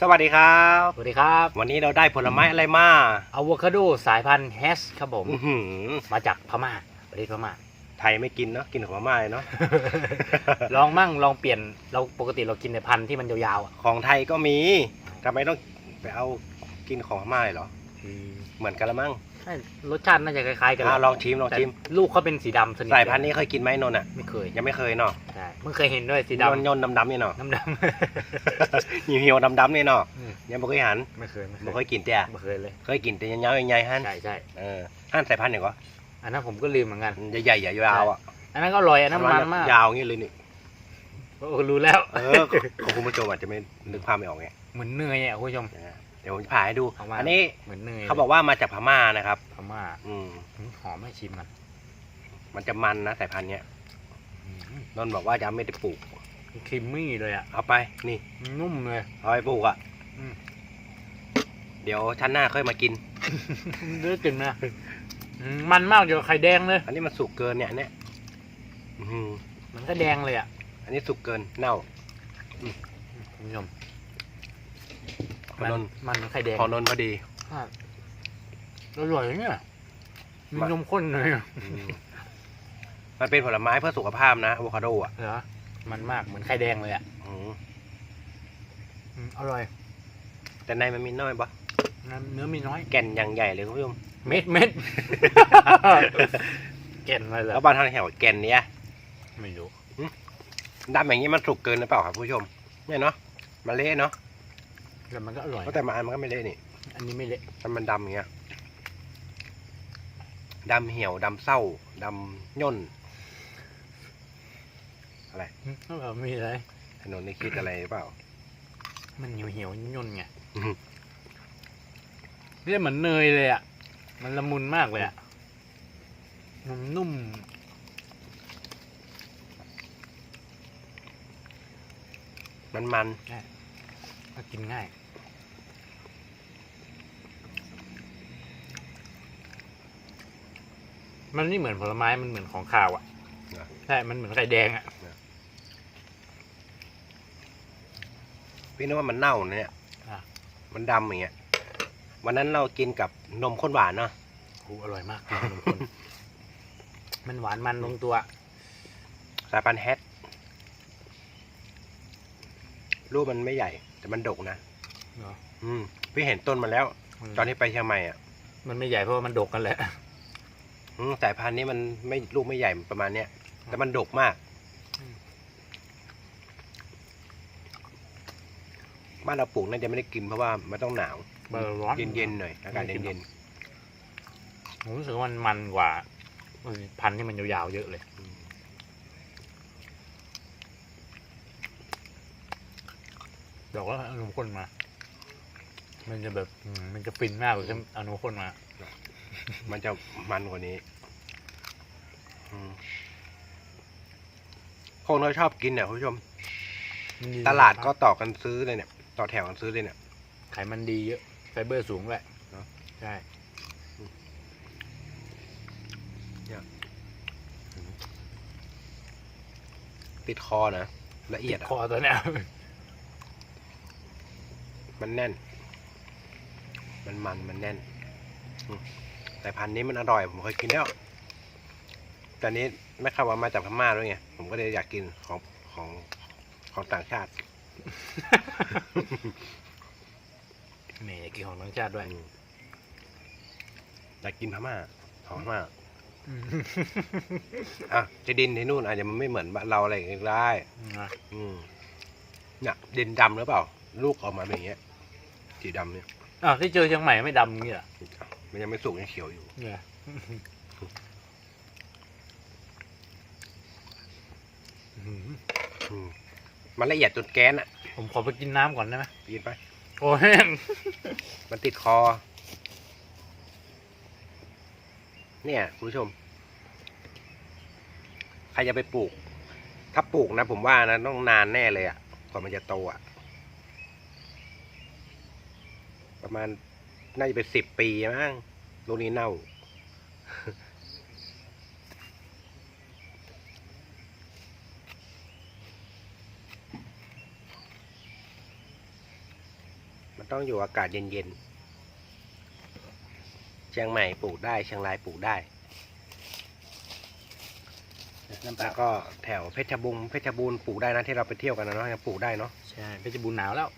สวัสดีครับ สวัสดีครับ วันนี้เราได้ผลไม้อะไรมาอะโวคาโดสายพันธุ์แฮชครับผมอื้อหือมาจากพม่าประเทศพม่า ไทยไม่กินเนาะกินของพม่าเลยเนาะ ลองมั่งลองเปลี่ยนเราปกติเรากินแต่พันธุ์ที่มันยาวๆอะของไทยก็มีทำไมต้องไปเอากินของพม่าเลยเหรอ เหมือนกันละมั้งใช่รสชาติน่าจะคล้ายๆกันอะลองชิมลองแต่ชิมลูกเขาเป็นสีดำสนิทสายพันธุ์นี้เคยกินไหมนนท์อะไม่เคยยังไม่เคยเนาะใช่เพิ่งเคยเห็นด้วยสียนดำยนดำๆนี่เนาะน้ำดเหี่ยวๆดำๆนี่เนาะำอืมยังไม่เคยหันไม่เคยไม่ไม่เคเคยยกินแต่ไม่เคยเลยเคยกินแต่ยาวๆใหญ่ๆฮั่นใช่ใช่เออฮั่นสายพันธุ์ไหนก็อันนั้นผมก็ลืมเหมือนกันใหญ่ๆยาวๆอะอันนั้นก็อร่อยอันนั้นมันมากยาวอย่างนี้เลยนี่โอ้รู้แล้วเออของคุณผู้ชมอาจจะไม่นึกภาพไม่ออกไงเหมือนเนยอะคุณผู้ชมนะเดี๋ยวผมจะผ่าให้ดูเอามาอันนี้เหมือนเนยเขาบอกว่ามาจากพม่านะครับ พม่าอืม อืมหอมไม่ชิมมันมันจะมันนะสายพันธุ์เนี้ยอืมนนท์บอกว่าจะเอาไม่ได้ปลูก ครีมมี่เลยอะ เอาไป นี่ นุ่มเลย เอาไปปลูกอะอืม เดี๋ยวชั้นหน้าค่อยมากินเลือกกินนะอืมมันมากเดี๋ยวไข่แดงเลย อันนี้มันสุกเกินเนี่ยเนี่ยอื้อหือมันก็แดงเลยอะอันนี้สุกเกินเน่า คุณผู้ชม ของนนท์มันมันไข่แดงของนนท์พอดีอะอร่อยเนี่ยมีมันนมข้นเลยอืมมันเป็นผลไม้เพื่อสุขภาพนะอะโวคาโดอะเหรอมันมากเหมือนไข่แดงเลยอะอืมอืมอร่อย แต่ในมันมีน้อยปะน้ำเนื้อมีน้อย แก่นอย่างใหญ่เลยคุณผู้ชมเม็ดเม็ดเก่นเลยเหรแล้อวบางท่านแถวแก่นเนี้ยไม่รู้ดำอย่างนี้มันสุกเกินหรือเปล่าครับผู้ชมเนี่ยเนาะมันเละเนาะ แต่มันก็อร่อย แต่มาอันมันก็ไม่เละนี่ อันนี้ไม่เละถ้ามันดำอย่างเงี้ยดำเหี่ยวดำเศร้าดำย่นอืมแบบมีอะไรถนนนี่คิดอะไรหรือเปล่า มันเหี่ยวเหี่ยวๆย่นๆไงอื้อหือเรียกเหมือนเนยเลยอะ มันละมุนมากเลยอะ นุ่มนุ่มมันมัน ก็กินง่าย มันนี่เหมือนผลไม้มันเหมือนของข้าวอะนะ ใช่ มันเหมือนไข่แดงอะ พี่นึกว่ามันเน่านะเนี่ยอะ มันดำอย่างเงี้ยวันนั้นเรากินกับนมข้นหวานเนาะโอ้อร่อยมากนมข้นมันหวานมันลงตัว สายพันธุ์แฮทรูปมันไม่ใหญ่ แต่มันดกนะเหรออืมพี่เห็นต้นมันแล้ว มันตอนที่ไปเชียงใหม่อะมันไม่ใหญ่เพราะว่ามันดกกันแหละ อืมสายพันธุ์นี้มันไม่ลูกไม่ใหญ่ประมาณเนี้ยแต่มันดกมาก อืม บ้านเราปลูกน่าจะไม่ได้กินเพราะว่ามันต้องหนาว เบอร์ร้อน เย็นๆหน่อยอากาศเย็นผมรู้สึกว่ามันมันกว่าพันธุ์ที่มันยาวๆเยอะเลย ๆอืม เดี๋ยวก็เอานมข้นมา มันจะแบบอืมมันจะฟินมากเลยถ้าเอานมข้นมา มันจะมันกว่านี้อืมคนเขาชอบกินเนี่ยคุณผู้ชม ตลาดก็ต่อกันซื้อเลยเนี่ย ต่อแถวกันซื้อเลยเนี่ย ไขมันดีเยอะ ไฟเบอร์สูงด้วยเนอะใช่ติดคอนะละเอียดติอะ คอตัวเนี้ย มันแน่น มันมันมันแน่นอืมแต่พันธุ์นี้มันอร่อย ผมเคยกินแล้วแต่นี้ไม่เข้าว่ามาจากพม่าด้วยไง ผมก็เลยอยากกินของของของต่างชาตินี่อยากกินของต่างชาติด้วยอืมอยากกินพม่าของพม่าอะจะดินที่นู่นอาจจะมันไม่เหมือนบ้านเราอะไรอย่างเงี้ยได้นะอืมเนี่ยดินดำหรือเปล่า ลูกออกมาเป็นอย่างเงี้ย สีดำเนี่ยอ้าวที่เจอเชียงใหม่ไม่ดำอย่างนี้เหรอมันยังไม่สุกยังเขียวอยู่ เนี่ย อืมมันละเอียดจนแกนอะผมขอไปกินน้ำก่อนได้ไหมกินไป โอ้แห้งมันติดคอ เนี่ยคุณผู้ชม ใครจะไปปลูก ถ้าปลูกนะ ผมว่านะต้องนานแน่เลยอะ่ะกว่ามันจะโตอะ่ะ ประมาณน่าจะเป็นสิบปีมั้งลูกนี้เน่า มันต้องอยู่อากาศเย็นๆ เชียงใหม่ปลูกได้ เชียงรายปลูกได้น้ำปลาแล้วก็แถวเพชรบุรีเพชรบูรณ์ปลูกได้นะที่เราไปเที่ยวกันนะเนาะยังปลูกได้เนาะ ใช่ เพชรบูรณ์หนาวแล้ว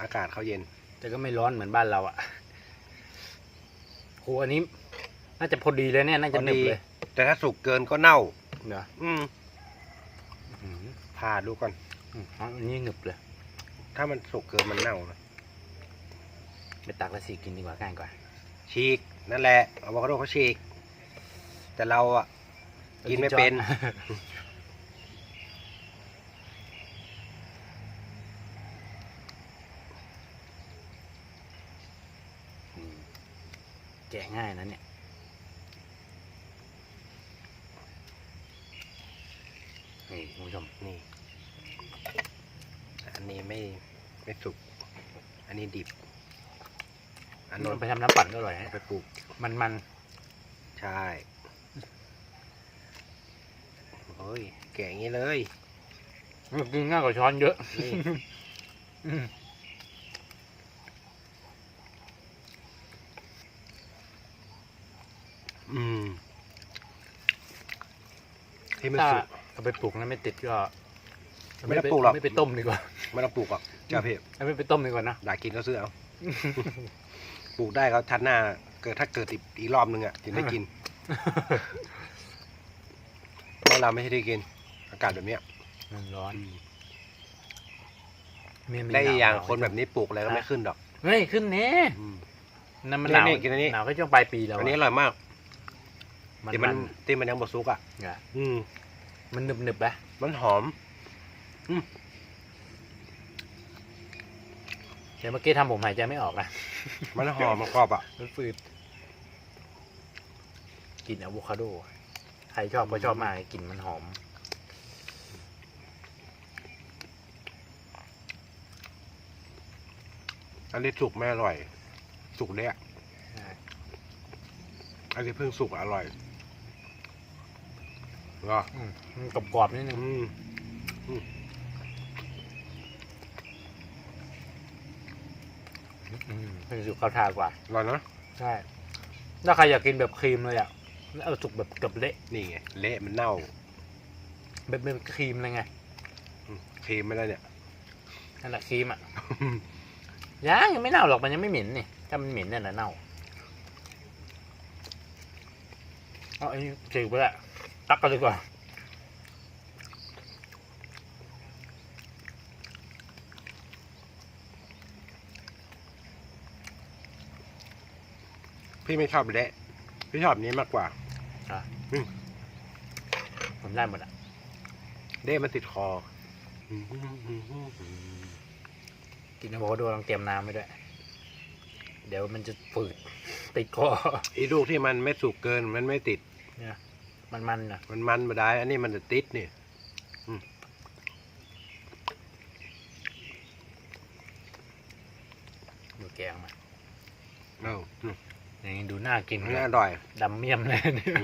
อากาศเขาเย็น แต่ก็ไม่ร้อนเหมือนบ้านเราอะโหอันนี้ น่าจะพอดีเลยเนี่ย น่าจะหนึบเลย แต่ถ้าสุกเกินก็เน่าเดี๋ยวอืมอืมผ่าดูก่อนอืมอันนี้หนึบเลย ถ้ามันสุกเกินมันเน่านะไปตักแล้วสีกินดีกว่าง่ายกว่าฉีกนั่นแหละอะโวคาโดเขาฉีก แต่เราอะกินไม่เป็น แกะง่ายนะเนี่ยนี่คุณผู้ชมนี่ อันนี้ไม่ไม่สุก อันนี้ดิบ อันนนู้นนไปทำน้ำปั่นก็อร่อยเอานะไปปลูก มันมันใช่โอ้ยแกะอย่างนี้เลย ๆกินง่ายกว่าช้อนเยอะ นี่ อืม ที่มันถ้าสุกเอาไปปลูกแล้วไม่ติดก็ไม่ต้องปลูกหรอกไม่ไปต้มดีกว่าไม่ต้องปลูกหรอกเจ้าพี่เอาไม่ไปต้มดีกว่านะอยากกินก็ซื้อเอาปลูกได้ก็ทัดหน้า เกิดถ้าเกิดอีกอีกรอบนึงอะถึงได้กินเพราะเราไม่ใช่ได้กิน อากาศแบบเนี้ยมันร้อนอืมเมียมีได้อีกอย่างหวคนแบบนี้ปลูกอะไรก็ไม่ขึ้นหรอกเฮ้ยขึ้นเน่อืมนั่นมันหนาวนี่กินอันนี้หนาวก็ช่วงปลายปีแล้วอันนี้อร่อยมาก มันที่มัมันนที่มันยังบดซุกอะอะอืม มันหนึบหนึบๆนะมันหอมแต่เมื่อกี้ทำผมหายใจไม่ออกนะมันหอมมันกรอบอะมันฝืดกลิ่นอะโวคาโดใครชอบก็ชอบมากกลิ่นมันหอม อันนี้สุกไม่อร่อย สุกเนี่ยอันนี้เพิ่งสุกอร่อย ก็อืมมันกรอบๆนิดนึงอืมอืมเป็นสุกเข้าทากว่า อร่อยนะใช่ ถ้าใครอยากกินแบบครีมเลยอะเอาสุกแบบเกับเละนี่ไงเละมันเน่าแบบเป็นครีมเลยไงอืมครีมไม่ได้เนี่ย นั่นแหละครีมอะ ยังยังไม่เน่าหรอกมันยังไม่เหม็นนี่ถ้ามันเหม็นเนี่ยนะเน่าเอาอันนี้จืดไปละ ตักกันดีกว่าพี่ไม่ชอบเละพี่ชอบนี้มากกว่าผมได้หมดอะเละมันติดคอ กินอะโวคาโดต้องเตรียมน้ำไว้ด้วย เดี๋ยวมันจะฝืดติดคอ อีลูกที่มันไม่สุกเกินมันไม่ติดมัน มันๆนะมันมันมาได้ อันนี้มันจะติดนี่ดูแกงมาเอ้าอืมอย่างนี้ดูน่ากินอันนี้อร่อยดำเมี่ยมเลยเนี่ย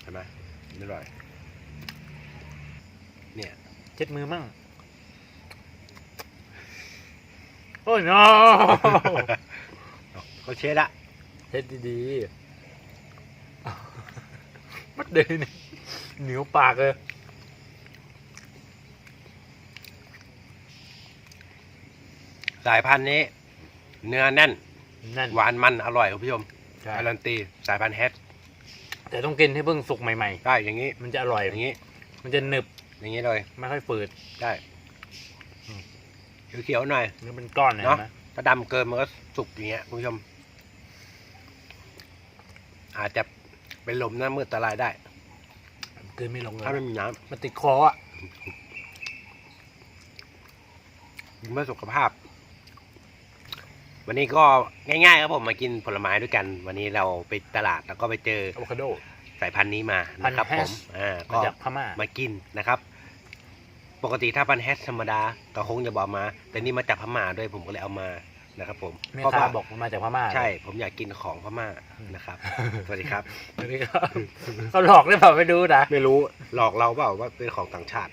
ใช่ไหมอร่อย เนี่ยเช็ดมือมั่งโอ้ย no เขาเช็ดอะเช็ดดีๆ มัดเดยนี่เหนียวปากเลยสายพันธุ์นี้ เนื้อแน่น นั่น หวานมันอร่อยคุณผู้ชมใช่ การันตีสายพันธุ์แฮชแต่ต้องกินให้เพิ่งสุกใหม่ได้อย่างนี้ ๆ มันจะอร่อย อย่างนี้ มันจะหนึบ อย่างนี้เลย ไม่ค่อยฝืด ได้เขียวๆหน่อย เนื้อเป็นก้อนเลยเนอะนะถ้าดำเกินมันก็สุกอย่างเงี้ยคุณผู้ชม อาจจะเป็นลมหน้ามืดตรายได้เกินไม่ลงเลยถ้าไม่มีน้มันติดคออะำเพื่อสุขภาพ วันนี้ก็ง่ายๆครับผมมากินผลไม้ด้วยกัน วันนี้เราไปตลาดแล้วก็ไปเจออะโวคาโด สายพันธุ์นี้มานะครับพันธุ์ผแฮชมอ่ามาก็ จากพม่า มากินนะครับ ปกติถ้าพันธุ์แฮชธรรมดาก็คงจะบอกมา แต่นี่มาจากพม่าด้วยผมก็เลยเอามา นะครับผมแม่เพราะค้าว่าบอกมันมาจากพม่าใช่ ผมอยากกินของพม่านะครับ สวัสดีครับอันนี้ก็เขาหลอกหรือเปล่าไปดูนะไม่รู้หลอกเราเปล่าว่าเป็นของต่างชาติ